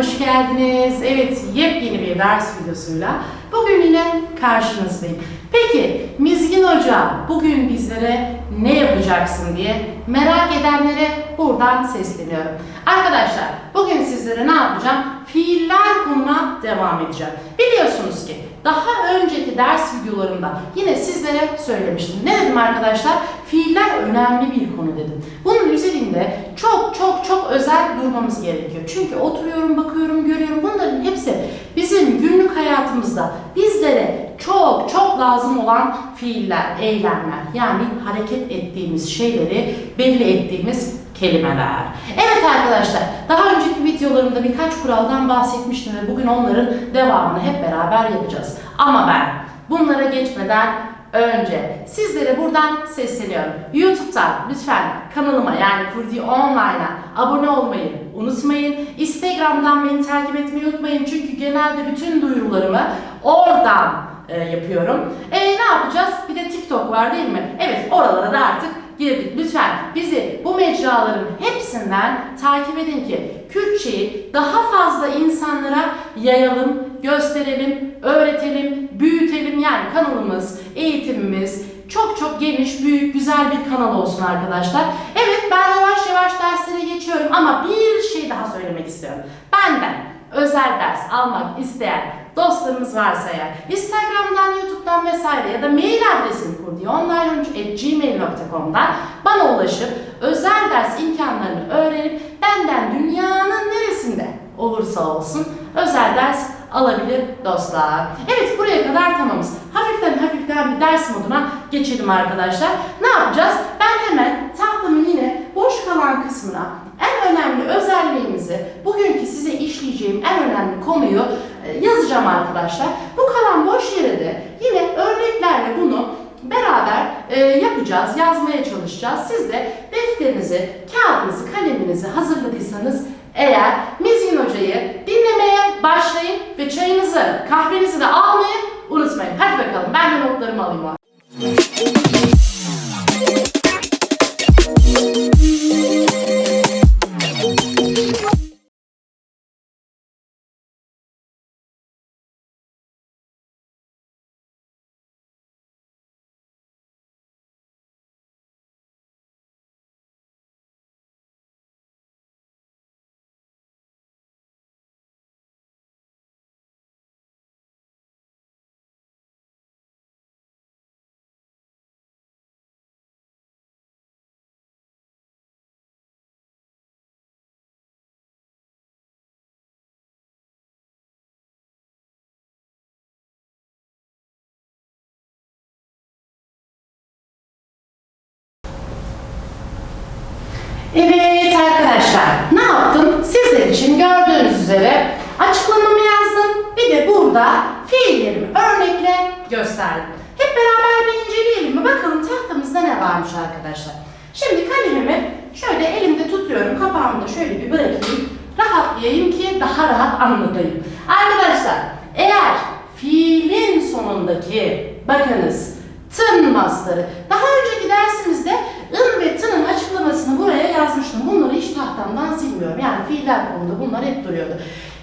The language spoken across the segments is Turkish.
hoş geldiniz. Evet, yepyeni bir ders videosuyla bugün yine karşınızdayım. Peki, Mizgin Hoca bugün bizlere ne yapacaksın diye merak edenlere buradan sesleniyorum. Arkadaşlar, bugün sizlere ne yapacağım? Fiiller konuna devam edeceğim. Biliyorsunuz ki daha önceki ders videolarımda yine sizlere söylemiştim. Ne dedim arkadaşlar? Fiiller önemli bir konu dedim. Bunun üzerinde çok çok çok özel durmamız gerekiyor. Çünkü oturuyorum, bakıyorum, görüyorum. Bunların hepsi bizim günlük hayatımızda bizlere çok çok lazım olan fiiller, eylemler. Yani hareket ettiğimiz şeyleri belli ettiğimiz kelimeler. Evet arkadaşlar, daha önceki videolarımda birkaç kuraldan bahsetmiştim ve bugün onların devamını hep beraber yapacağız. Ama ben bunlara geçmeden önce sizlere buradan sesleniyorum. YouTube'dan lütfen kanalıma yani Kurdi Online'a abone olmayı unutmayın. Instagram'dan beni takip etmeyi unutmayın. Çünkü genelde bütün duyurularımı oradan e, yapıyorum. E ne yapacağız? Bir de TikTok var değil mi? Evet oralara da artık girdik. Lütfen bizi bu mecraların hepsinden takip edin ki Kürtçeyi daha fazla insanlara yayalım, gösterelim, öğretelim, büyütelim. Yani kanalımız, eğitimimiz çok çok geniş, büyük, güzel bir kanal olsun arkadaşlar. Evet ben yavaş yavaş derslere geçiyorum ama bir şey daha söylemek istiyorum. Benden özel ders almak isteyen dostlarımız varsa eğer Instagram'dan, YouTube'dan vesaire ya da mail adresim kurdiyoonline.gmail.com'dan bana ulaşıp özel ders imkanlarını öğrenip benden dünyanın neresinde olursa olsun özel ders alabilir dostlar. Evet buraya kadar tamamız. Hafiften hafiften bir ders moduna geçelim arkadaşlar. Ne yapacağız? Ben hemen tahtamın yine boş kalan kısmına en önemli özelliğimizi, bugünkü size işleyeceğim en önemli konuyu yazacağım arkadaşlar. Bu kalan boş yere de yine örneklerle bunu beraber e, yapacağız, yazmaya çalışacağız. Siz de defterinizi, kağıdınızı, kaleminizi hazırladıysanız eğer Mizgin Hoca'yı dinlemeye başlayın ve çayınızı, kahvenizi de almayı unutmayın. Hadi bakalım ben de notlarımı alayım. Evet arkadaşlar ne yaptım? Sizler için gördüğünüz üzere açıklamamı yazdım. Bir de burada fiillerimi örnekle gösterdim. Hep beraber bir inceleyelim mi? Bakalım tahtamızda ne varmış arkadaşlar. Şimdi kalemimi şöyle elimde tutuyorum. Kapağımı da şöyle bir bırakayım. Rahatlayayım ki daha rahat anlatayım. Arkadaşlar eğer fiilin sonundaki bakınız tın mastarı. Daha önceki dersimizde ın ve tının açıklamasını yazmıştım. Bunları hiç tahtamdan silmiyorum. Yani fiiller konusunda bunlar hep duruyordu.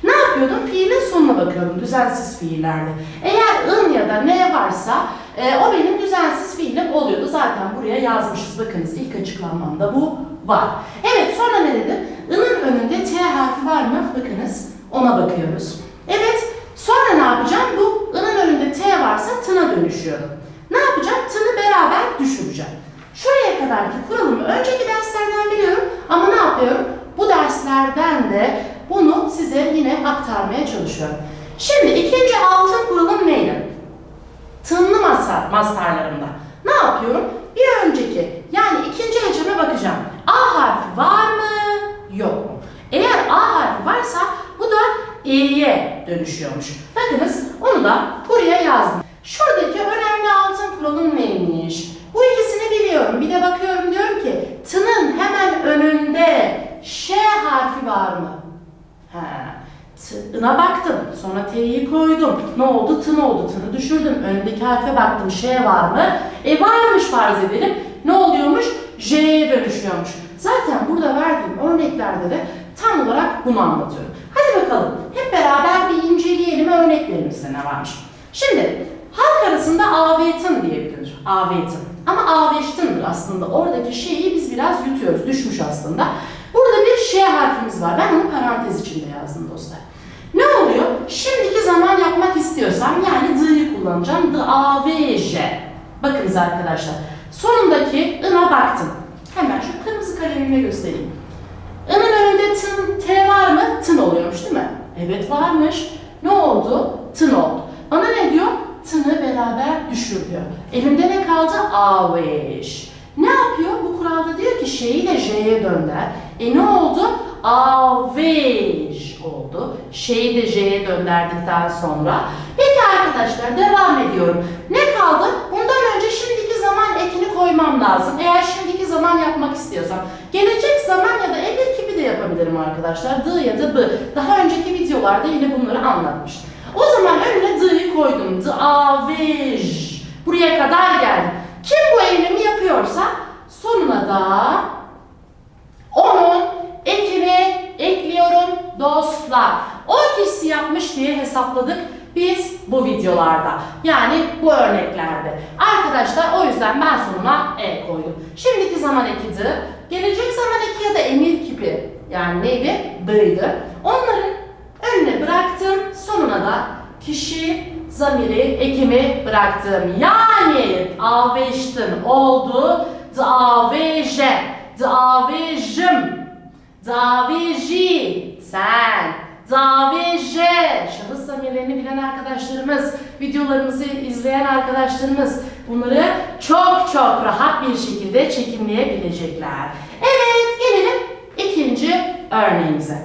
Ne yapıyordum? Fiilin sonuna bakıyordum düzensiz fiillerde. Eğer ın ya da ne varsa e, o benim düzensiz fiilim oluyordu. Zaten buraya yazmışız. Bakınız ilk açıklanmamda bu var. Evet sonra ne dedim? I'nın önünde T harfi var mı? Bakınız ona bakıyoruz. Evet sonra ne yapacağım? Bu I'nın önünde T varsa tına dönüşüyorum. Ne yapacağım? Tını beraber düşüreceğim. Şuraya kadarki kuralımı önceki derslerden biliyorum ama ne yapıyorum? Bu derslerden de bunu size yine aktarmaya çalışıyorum. Şimdi ikinci altın kuralım neydi? Tınlı masa, mastarlarımda. Ne yapıyorum? Bir önceki yani ikinci heceme bakacağım. A harfi var mı? Yok mu? Eğer A harfi varsa bu da E'ye dönüşüyormuş. Bakınız onu da buraya yazdım. Şuradaki önemli altın kuralım neymiş? Bu ikisini biliyorum. Bir de bakıyorum diyorum ki tının hemen önünde Ş harfi var mı? Ha. T'ına baktım. Sonra T'yi koydum. Ne oldu? Tın oldu. Tını düşürdüm. Öndeki harfe baktım. Ş var mı? E varmış farz edelim. Ne oluyormuş? J'ye dönüşüyormuş. Zaten burada verdiğim örneklerde de tam olarak bunu anlatıyorum. Hadi bakalım. Hep beraber bir inceleyelim örneklerimizde ne varmış. Şimdi halk arasında avetın diye bilinir. Ama aveştındır aslında. Oradaki şeyi biz biraz yutuyoruz. Düşmüş aslında. Burada bir Ş harfimiz var. Ben onu parantez içinde yazdım dostlar. Ne oluyor? Şimdiki zaman yapmak istiyorsam yani d'yi kullanacağım. D, A, V, J. Bakınız arkadaşlar. Sonundaki ına baktım. Hemen şu kırmızı kalemimle göstereyim. I'nın önünde tın, T var mı? Tın oluyormuş değil mi? Evet varmış. Ne oldu? Tın oldu. Bana ne diyor? Beraber düşür diyor. Elimde ne kaldı? Aviş. Ne yapıyor? Bu kuralda diyor ki şeyi de J'ye dönder. E ne oldu? Aviş oldu. Şeyi de J'ye dönderdikten sonra. Peki arkadaşlar devam ediyorum. Ne kaldı? Bundan önce şimdiki zaman ekini koymam lazım. Eğer şimdiki zaman yapmak istiyorsam. Gelecek zaman ya da emir gibi de yapabilirim arkadaşlar. D ya da B. Daha önceki videolarda yine bunları anlatmıştım. Önüne D'yi koydum. D, A, V, J. Buraya kadar geldim. Kim bu eylemi yapıyorsa sonuna da onun ekini ekliyorum dostlar. O kişi yapmış diye hesapladık biz bu videolarda. Yani bu örneklerde. Arkadaşlar o yüzden ben sonuna e koydum. Şimdiki zaman ekidi, gelecek zaman eki ya da emir kipi yani neydi? D'ydı. Onların önüne bıraktım. Sonuna da kişi zamiri ekimi bıraktım. Yani aveştin oldu. Daveje, davejim, daveji, sen, daveje. Şahıs zamirlerini bilen arkadaşlarımız, videolarımızı izleyen arkadaşlarımız bunları çok çok rahat bir şekilde çekimleyebilecekler. Evet, gelelim ikinci örneğimize.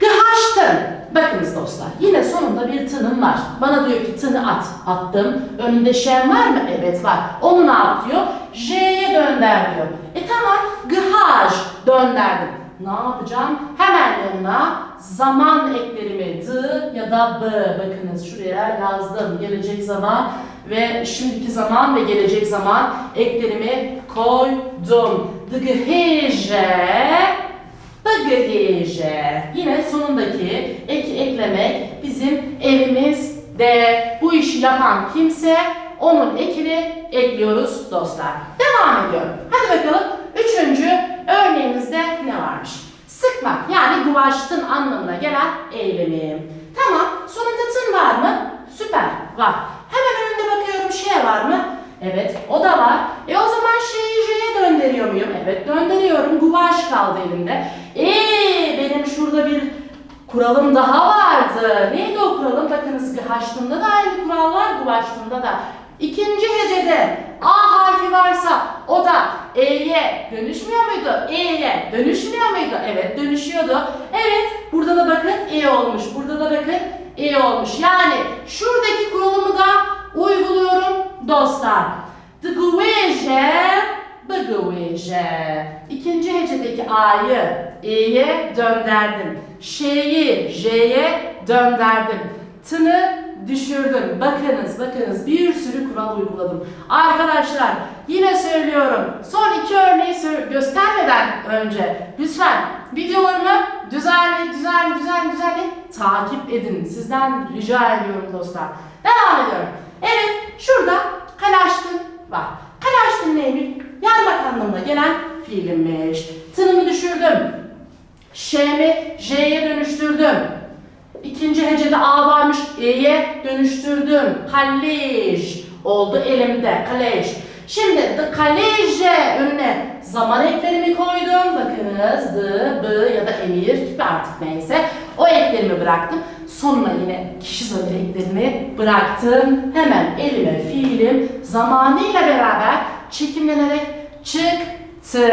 Gıhaştın. Bakınız dostlar yine sonunda bir tınım var. Bana diyor ki tını at. Attım. Önünde şen var mı? Evet var. Onu ne yap diyor? J'ye dönder diyor. E tamam. Gıhaj dönderdim. Ne yapacağım? Hemen yanına zaman eklerimi d ya da b. Bakınız şuraya yazdım. Gelecek zaman ve şimdiki zaman ve gelecek zaman eklerimi koydum. Dgheje Bagage. Yine sonundaki eki eklemek bizim elimizde. Bu işi yapan kimse onun ekini ekliyoruz dostlar. Devam ediyorum. Hadi bakalım üçüncü örneğimizde ne varmış? Sıkmak yani guvaştın anlamına gelen eylemim. Tamam sonunda tın var mı? Süper var. Hemen önünde bakıyorum şey var mı? Evet o da var. E o zaman şeyi J'ye döndürüyor muyum? Evet döndürüyorum. Guvaş kaldı elimde. Benim şurada bir kuralım daha vardı. Neydi o kuralım? Bakınız haçtımda da aynı kural var. Guvaştımda da. İkinci hecede A harfi varsa o da E'ye dönüşmüyor muydu? E'ye dönüşmüyor muydu? Evet dönüşüyordu. Evet burada da bakın E olmuş. Burada da bakın E olmuş. Yani şuradaki kuralımı da uyguluyorum dostlar. Dıgıveje, bıgıveje. İkinci hecedeki A'yı E'ye dönderdim. Şeyi J'ye dönderdim. Tını düşürdüm. Bakınız, bakınız bir sürü kural uyguladım. Arkadaşlar yine söylüyorum. Son iki örneği göstermeden önce lütfen videolarımı düzenli, düzenli, düzenli, düzenli takip edin. Sizden rica ediyorum dostlar. Devam ediyorum. Evet, şurada kalaştın var. Kalaştın neymiş? Yarmak anlamına gelen fiilimmiş. Tınımı düşürdüm. Ş'mi J'ye dönüştürdüm. İkinci hecede A varmış, E'ye dönüştürdüm. Kalej oldu elimde, kalej. Şimdi the kaleje önüne zaman eklerimi koydum. Bakınız the, b ya da emir gibi artık neyse. O eklerimi bıraktım. Sonuna yine kişi zamiri eklerimi bıraktım. Hemen elime fiilim zamanıyla beraber çekimlenerek çıktı.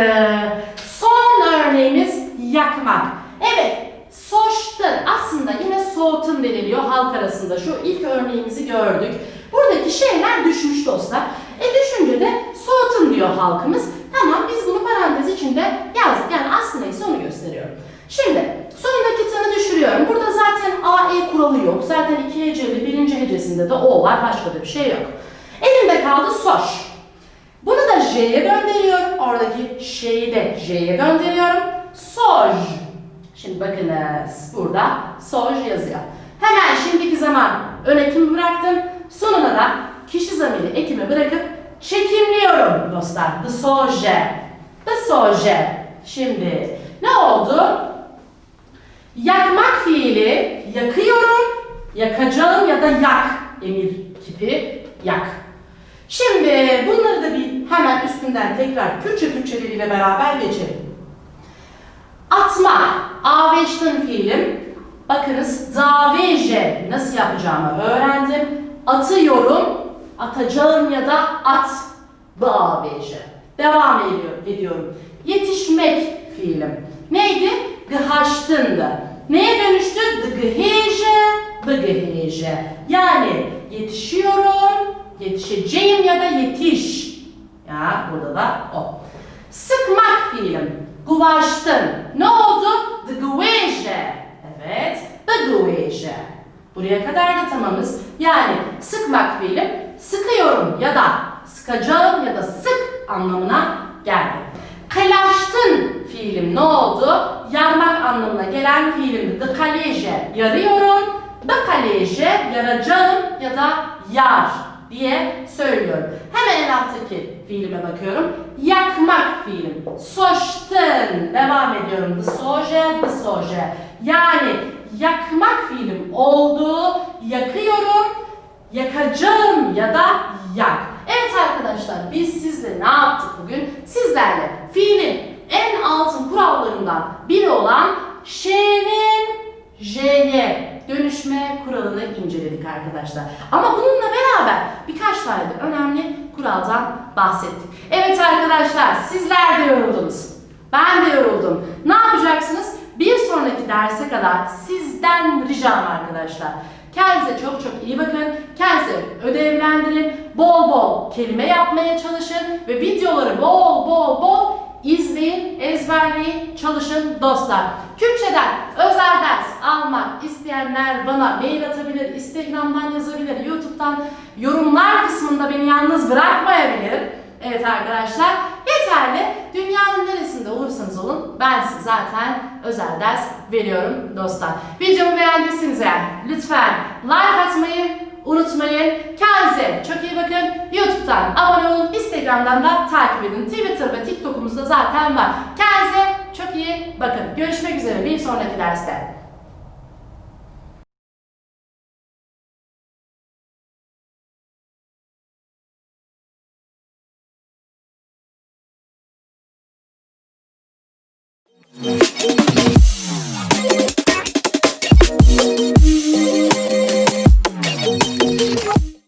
Son örneğimiz yakmak. Evet, soştun aslında yine soğutun deniliyor halk arasında. Şu ilk örneğimizi gördük. Buradaki şeyler düşmüş dostlar. E düşünce de soğutun diyor halkımız. Tamam biz bunu parantez içinde yazdık. Yani aslında ise onu gösteriyorum. Şimdi sonundaki tını düşürüyorum. Burada zaten A, E kuralı yok. Zaten iki heceli birinci hecesinde de O var. Başka da bir şey yok. Elimde kaldı soş. Bunu da J'ye gönderiyorum. Oradaki şeyi de J'ye gönderiyorum. Soj. Şimdi bakınız burada soj yazıyor. Hemen şimdiki zaman ön ekimi bıraktım. Sonuna da kişi zamiri ekimi bırakıp çekimliyorum dostlar. The soje. The soje. Şimdi ne oldu? Yakmak fiili yakıyorum, yakacağım ya da yak emir kipi yak. Şimdi bunları da bir hemen üstünden tekrar Kürtçe Türkçeleriyle beraber geçelim. Atmak, aveştin fiilim. Bakınız daveje nasıl yapacağımı öğrendim. Atıyorum, atacağım ya da at. Daveje. Devam ediyor, ediyorum. Yetişmek fiilim. Neydi? Gıhaştındı. Neye dönüştü? Dıgıheje, bıgıheje. Yani yetişiyorum, yetişeceğim ya da yetiş. Ya burada da o. Sıkmak fiilim. Guvaştın. Ne oldu? Dıgıveje. Evet. Dıgıveje. Buraya kadar da tamamız. Yani sıkmak fiilim sıkıyorum ya da sıkacağım ya da sık anlamına geldi. Kılaştın fiilim ne oldu? Yarmak anlamına gelen fiilimdi. Dıkaleje yarıyorum. Dıkaleje yaracağım ya da yar diye söylüyorum. Hemen en alttaki fiilime bakıyorum. Yakmak fiilim. Soştun. Devam ediyorum. Soje, soje. Yani yakmak fiilim oldu. Yakıyorum. Yakacağım ya da yak. Evet arkadaşlar biz sizle ne yaptık bugün? Sizlerle fiilin en altın kurallarından biri olan Ş'nin J'ye dönüşme kuralını inceledik arkadaşlar. Ama bununla beraber tane önemli kuraldan bahsettik. Evet arkadaşlar sizler de yoruldunuz. Ben de yoruldum. Ne yapacaksınız? Bir sonraki derse kadar sizden ricam arkadaşlar. Kendinize çok çok iyi bakın. Kendinize ödevlendirin. Bol bol kelime yapmaya çalışın. Ve videoları bol bol bol izleyin, ezberleyin, çalışın dostlar. Kürtçeden özel ders almak isteyenler bana mail atabilir, Instagram'dan yazabilir, YouTube'dan yorumlar kısmında beni yalnız bırakmayabilir. Evet arkadaşlar yeterli. Dünyanın neresinde olursanız olun ben size zaten özel ders veriyorum dostlar. Videomu beğendiyseniz eğer lütfen like atmayı unutmayın. Kendinize çok iyi bakın. YouTube'dan abone olun. Instagram'dan da takip edin. Twitter ve TikTok'umuzda zaten var. Kendinize çok iyi bakın. Görüşmek üzere bir sonraki derste.